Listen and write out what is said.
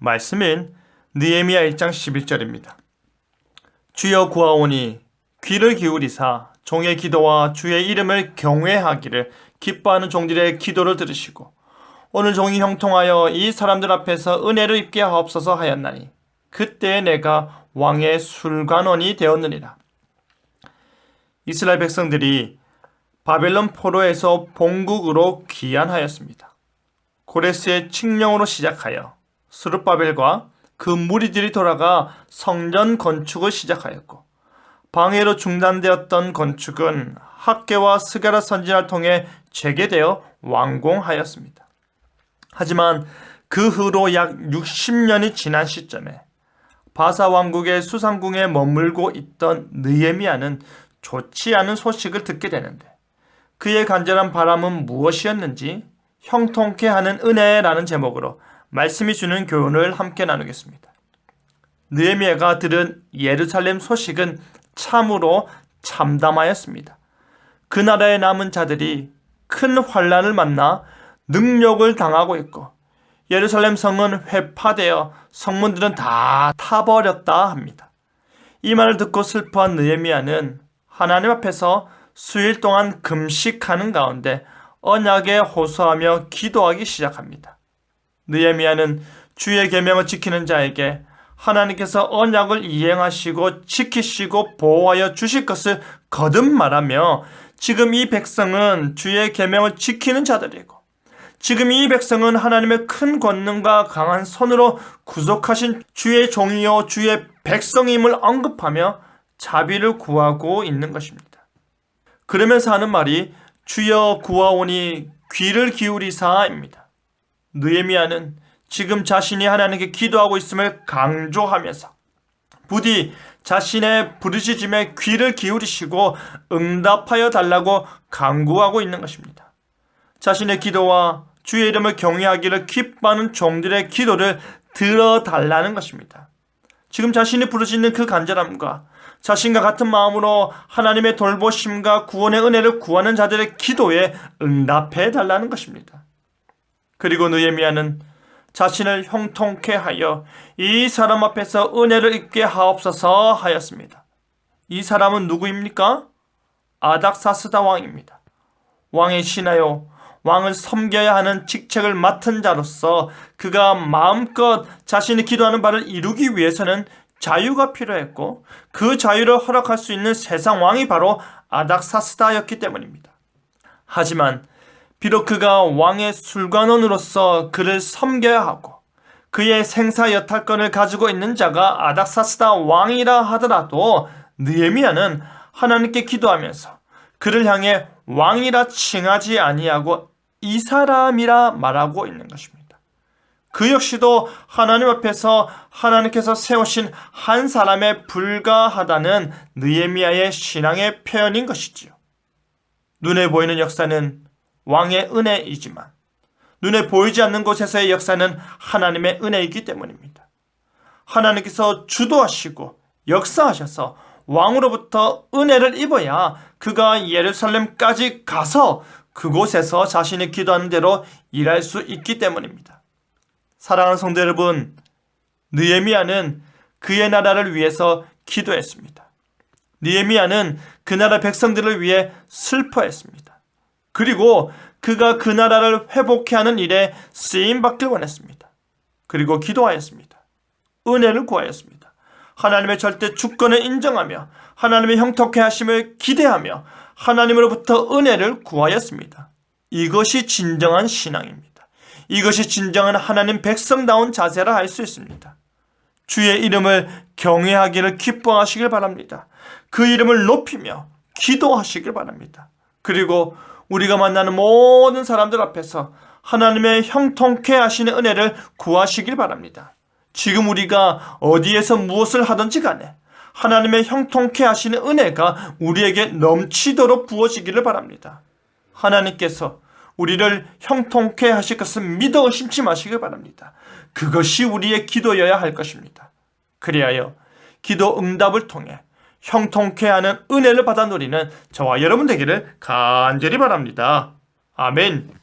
말씀인 느헤미야 1장 11절입니다. 주여 구하오니 귀를 기울이사 종의 기도와 주의 이름을 경외하기를 기뻐하는 종들의 기도를 들으시고 오늘 종이 형통하여 이 사람들 앞에서 은혜를 입게 하옵소서 하였나니 그때 내가 왕의 술관원이 되었느니라. 이스라엘 백성들이 바벨론 포로에서 본국으로 귀환하였습니다. 고레스의 칙령으로 시작하여 스룹바벨과 그 무리들이 돌아가 성전 건축을 시작하였고 방해로 중단되었던 건축은 학계와 스가라 선지자를 통해 재개되어 완공하였습니다. 하지만 그 후로 약 60년이 지난 시점에 바사 왕국의 수상궁에 머물고 있던 느헤미야는 좋지 않은 소식을 듣게 되는데 그의 간절한 바람은 무엇이었는지 형통케 하는 은혜라는 제목으로 말씀이 주는 교훈을 함께 나누겠습니다. 느헤미야가 들은 예루살렘 소식은 참으로 참담하였습니다. 그 나라에 남은 자들이 큰 환란을 만나 능력을 당하고 있고 예루살렘 성은 회파되어 성문들은 다 타버렸다 합니다. 이 말을 듣고 슬퍼한 느헤미야는 하나님 앞에서 수일 동안 금식하는 가운데 언약에 호소하며 기도하기 시작합니다. 느헤미야는 주의 계명을 지키는 자에게 하나님께서 언약을 이행하시고 지키시고 보호하여 주실 것을 거듭 말하며 지금 이 백성은 주의 계명을 지키는 자들이고 지금 이 백성은 하나님의 큰 권능과 강한 손으로 구속하신 주의 종이요 주의 백성임을 언급하며 자비를 구하고 있는 것입니다. 그러면서 하는 말이 주여 구하오니 귀를 기울이사입니다. 느헤미야는 지금 자신이 하나님께 기도하고 있음을 강조하면서 부디 자신의 부르짖음에 귀를 기울이시고 응답하여 달라고 강구하고 있는 것입니다. 자신의 기도와 주의 이름을 경외하기를 기뻐하는 종들의 기도를 들어달라는 것입니다. 지금 자신이 부르짖는 그 간절함과 자신과 같은 마음으로 하나님의 돌보심과 구원의 은혜를 구하는 자들의 기도에 응답해 달라는 것입니다. 그리고 느헤미야는 자신을 형통케 하여 이 사람 앞에서 은혜를 입게 하옵소서 하였습니다. 이 사람은 누구입니까? 아닥사스다 왕입니다. 왕의 신하요 왕을 섬겨야 하는 직책을 맡은 자로서 그가 마음껏 자신이 기도하는 바를 이루기 위해서는 자유가 필요했고 그 자유를 허락할 수 있는 세상 왕이 바로 아닥사스다였기 때문입니다. 하지만 비록 그가 왕의 술관원으로서 그를 섬겨야 하고 그의 생사 여탈권을 가지고 있는 자가 아닥사스다 왕이라 하더라도 느헤미야는 하나님께 기도하면서 그를 향해 왕이라 칭하지 아니하고 이 사람이라 말하고 있는 것입니다. 그 역시도 하나님 앞에서 하나님께서 세우신 한 사람에 불과하다는 느헤미야의 신앙의 표현인 것이지요. 눈에 보이는 역사는 왕의 은혜이지만 눈에 보이지 않는 곳에서의 역사는 하나님의 은혜이기 때문입니다. 하나님께서 주도하시고 역사하셔서 왕으로부터 은혜를 입어야 그가 예루살렘까지 가서 그곳에서 자신이 기도하는 대로 일할 수 있기 때문입니다. 사랑하는 성도 여러분, 느헤미야는 그의 나라를 위해서 기도했습니다. 느헤미야는 그 나라 백성들을 위해 슬퍼했습니다. 그리고 그가 그 나라를 회복해 하는 일에 쓰임 받길 원했습니다. 그리고 기도하였습니다. 은혜를 구하였습니다. 하나님의 절대 주권을 인정하며 하나님의 형통케 하심을 기대하며 하나님으로부터 은혜를 구하였습니다. 이것이 진정한 신앙입니다. 이것이 진정한 하나님 백성다운 자세라 할 수 있습니다. 주의 이름을 경외하기를 기뻐하시길 바랍니다. 그 이름을 높이며 기도하시길 바랍니다. 그리고 우리가 만나는 모든 사람들 앞에서 하나님의 형통케 하시는 은혜를 구하시길 바랍니다. 지금 우리가 어디에서 무엇을 하든지 간에 하나님의 형통케 하시는 은혜가 우리에게 넘치도록 부어지기를 바랍니다. 하나님께서 우리를 형통케 하실 것을 믿어 의심치 마시길 바랍니다. 그것이 우리의 기도여야 할 것입니다. 그리하여 기도 응답을 통해 형통케 하는 은혜를 받아 누리는 저와 여러분 되기를 간절히 바랍니다. 아멘.